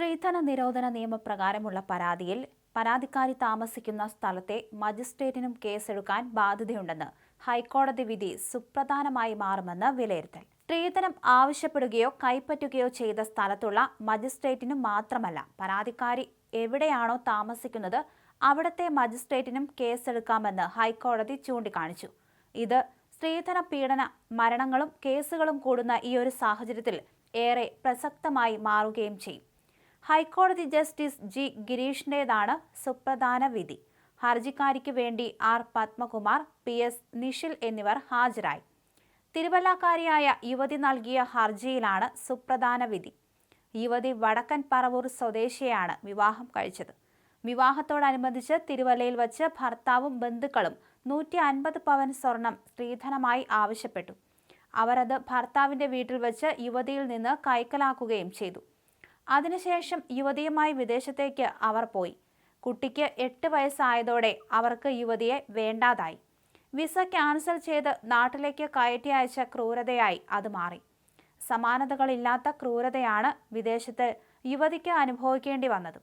സ്ത്രീധന നിരോധന നിയമപ്രകാരമുള്ള പരാതിയിൽ പരാതിക്കാരി താമസിക്കുന്ന സ്ഥലത്തെ മജിസ്ട്രേറ്റിനും കേസെടുക്കാൻ ബാധ്യതയുണ്ടെന്ന് ഹൈക്കോടതി വിധി സുപ്രധാനമായി മാറുമെന്ന് വിലയിരുത്തൽ. സ്ത്രീധനം ആവശ്യപ്പെടുകയോ കൈപ്പറ്റുകയോ ചെയ്ത സ്ഥലത്തുള്ള മജിസ്ട്രേറ്റിനും മാത്രമല്ല പരാതിക്കാരി എവിടെയാണോ താമസിക്കുന്നത് അവിടത്തെ മജിസ്ട്രേറ്റിനും കേസെടുക്കാമെന്ന് ഹൈക്കോടതി ചൂണ്ടിക്കാണിച്ചു. ഇത് സ്ത്രീധന പീഡന മരണങ്ങളും കേസുകളും കൂടുന്ന ഈയൊരു സാഹചര്യത്തിൽ ഏറെ പ്രസക്തമായി മാറുകയും ചെയ്യും. ഹൈക്കോടതി ജസ്റ്റിസ് ജി ഗിരീഷിന്റേതാണ് സുപ്രധാന വിധി. ഹർജിക്കാരിക്ക് വേണ്ടി R Padmakumar P S Nishil എന്നിവർ ഹാജരായി. തിരുവല്ലക്കാരിയായ യുവതി നൽകിയ ഹർജിയിലാണ് സുപ്രധാന വിധി. യുവതി വടക്കൻ പറവൂർ സ്വദേശിയാണ് വിവാഹം കഴിച്ചത്. വിവാഹത്തോടനുബന്ധിച്ച് തിരുവല്ലയിൽ വച്ച് ഭർത്താവും ബന്ധുക്കളും നൂറ്റി അൻപത് പവൻ സ്വർണം സ്ത്രീധനമായി ആവശ്യപ്പെട്ടു. അവരത് ഭർത്താവിന്റെ വീട്ടിൽ വച്ച് യുവതിയിൽ നിന്ന് കൈക്കലാക്കുകയും ചെയ്തു. അതിനുശേഷം യുവതിയുമായി വിദേശത്തേക്ക് അവർ പോയി. കുട്ടിക്ക് എട്ട് വയസ്സായതോടെ അവർക്ക് യുവതിയെ വേണ്ടാതായി. വിസ ക്യാൻസൽ ചെയ്ത് നാട്ടിലേക്ക് കയറ്റി അയച്ച ക്രൂരതയായി അത് മാറി. സമാനതകളില്ലാത്ത ക്രൂരതയാണ് വിദേശത്ത് യുവതിക്ക് അനുഭവിക്കേണ്ടി വന്നത്.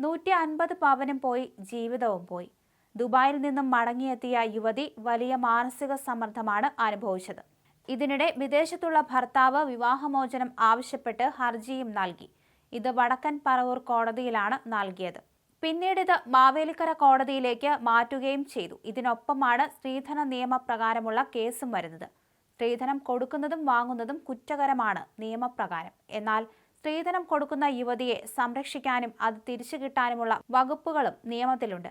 നൂറ്റി അൻപത് പവനും പോയി ജീവിതവും പോയി. ദുബായിൽ നിന്നും മടങ്ങിയെത്തിയ യുവതി വലിയ മാനസിക സമ്മർദ്ദമാണ് അനുഭവിച്ചത്. ഇതിനിടെ വിദേശത്തുള്ള ഭർത്താവ് വിവാഹമോചനം ആവശ്യപ്പെട്ട് ഹർജിയും നൽകി. ഇത് വടക്കൻ പറവൂർ കോടതിയിലാണ് നൽകിയത്. പിന്നീട് ഇത് മാവേലിക്കര കോടതിയിലേക്ക് മാറ്റുകയും ചെയ്തു. ഇതിനൊപ്പമാണ് സ്ത്രീധന നിയമപ്രകാരമുള്ള കേസും വരുന്നത്. സ്ത്രീധനം കൊടുക്കുന്നതും വാങ്ങുന്നതും കുറ്റകരമാണ് നിയമപ്രകാരം. എന്നാൽ സ്ത്രീധനം കൊടുക്കുന്ന യുവതിയെ സംരക്ഷിക്കാനും അത് തിരിച്ചു കിട്ടാനുമുള്ള വകുപ്പുകളും നിയമത്തിലുണ്ട്.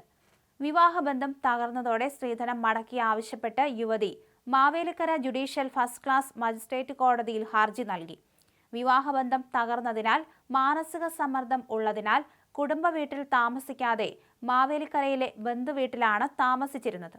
വിവാഹബന്ധം തകർന്നതോടെ സ്ത്രീധനം മടക്കി ആവശ്യപ്പെട്ട് യുവതി Mavelikara judicial first class magistrate കോടതിയിൽ ഹർജി നൽകി. വിവാഹബന്ധം തകർന്നതിനാൽ മാനസിക സമ്മർദ്ദം ഉള്ളതിനാൽ കുടുംബ വീട്ടിൽ താമസിക്കാതെ മാവേലിക്കരയിലെ ബന്ധുവീട്ടിലാണ് താമസിച്ചിരുന്നത്.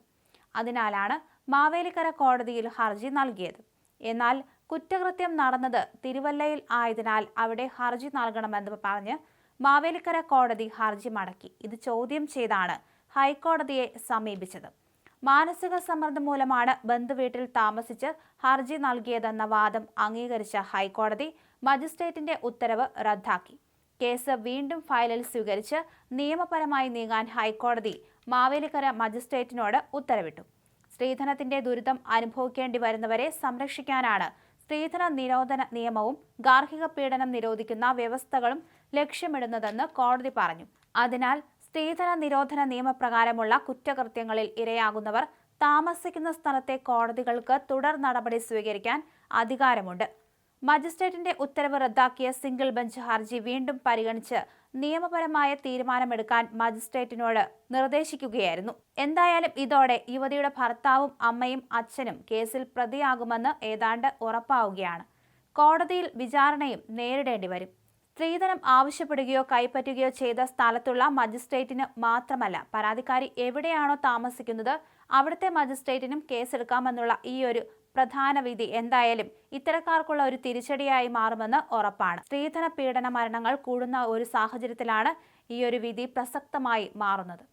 അതിനാലാണ് മാവേലിക്കര കോടതിയിൽ ഹർജി നൽകിയത്. എന്നാൽ കുറ്റകൃത്യം നടന്നത് തിരുവല്ലയിൽ ആയതിനാൽ അവിടെ ഹർജി നൽകണമെന്ന് പറഞ്ഞ് മാവേലിക്കര കോടതി ഹർജി മടക്കി. ഇത് ചോദ്യം ചെയ്താണ് ഹൈക്കോടതിയെ സമീപിച്ചത്. മാനസിക സമ്മർദ്ദം മൂലമാണ് ബന്ധുവീട്ടിൽ താമസിച്ച് ഹർജി നൽകിയതെന്ന വാദം അംഗീകരിച്ച ഹൈക്കോടതി മജിസ്ട്രേറ്റിന്റെ ഉത്തരവ് റദ്ദാക്കി. കേസ് വീണ്ടും ഫയലിൽ സ്വീകരിച്ച് നിയമപരമായി നീങ്ങാൻ ഹൈക്കോടതി മാവേലിക്കര മജിസ്ട്രേറ്റിനോട് ഉത്തരവിട്ടു. സ്ത്രീധനത്തിന്റെ ദുരിതം അനുഭവിക്കേണ്ടി വരുന്നവരെ സംരക്ഷിക്കാനാണ് സ്ത്രീധന നിരോധന നിയമവും ഗാർഹിക പീഡനം നിരോധിക്കുന്ന വ്യവസ്ഥകളും ലക്ഷ്യമിടുന്നതെന്ന് കോടതി പറഞ്ഞു. അതിനാൽ സ്ത്രീധന നിരോധന നിയമപ്രകാരമുള്ള കുറ്റകൃത്യങ്ങളിൽ ഇരയാകുന്നവർ താമസിക്കുന്ന സ്ഥലത്തെ കോടതികൾക്ക് തുടർ നടപടി സ്വീകരിക്കാൻ അധികാരമുണ്ട്. മജിസ്ട്രേറ്റിന്റെ ഉത്തരവ് റദ്ദാക്കിയ സിംഗിൾ ബെഞ്ച് ഹർജി വീണ്ടും പരിഗണിച്ച് നിയമപരമായ തീരുമാനമെടുക്കാൻ മജിസ്ട്രേറ്റിനോട് നിർദ്ദേശിക്കുകയായിരുന്നു. എന്തായാലും ഇതോടെ യുവതിയുടെ ഭർത്താവും അമ്മയും അച്ഛനും കേസിൽ പ്രതിയാകുമെന്ന് ഏതാണ്ട് ഉറപ്പാവുകയാണ്. കോടതിയിൽ വിചാരണയും നേരിടേണ്ടി വരും സ്ത്രീധനം ആവശ്യപ്പെടുകയോ കൈപ്പറ്റുകയോ ചെയ്ത സ്ഥലത്തുള്ള മജിസ്ട്രേറ്റിന് മാത്രമല്ല പരാതിക്കാരി എവിടെയാണോ താമസിക്കുന്നത് അവിടുത്തെ മജിസ്ട്രേറ്റിനും കേസെടുക്കാമെന്നുള്ള ഈ ഒരു പ്രധാന വിധി എന്തായാലും ഇത്തരക്കാർക്കുള്ള ഒരു തിരിച്ചടിയായി മാറുമെന്ന് ഉറപ്പാണ്. സ്ത്രീധന പീഡന മരണങ്ങൾ കൂടുന്ന ഒരു സാഹചര്യത്തിലാണ് ഈ ഒരു വിധി പ്രസക്തമായി മാറുന്നത്.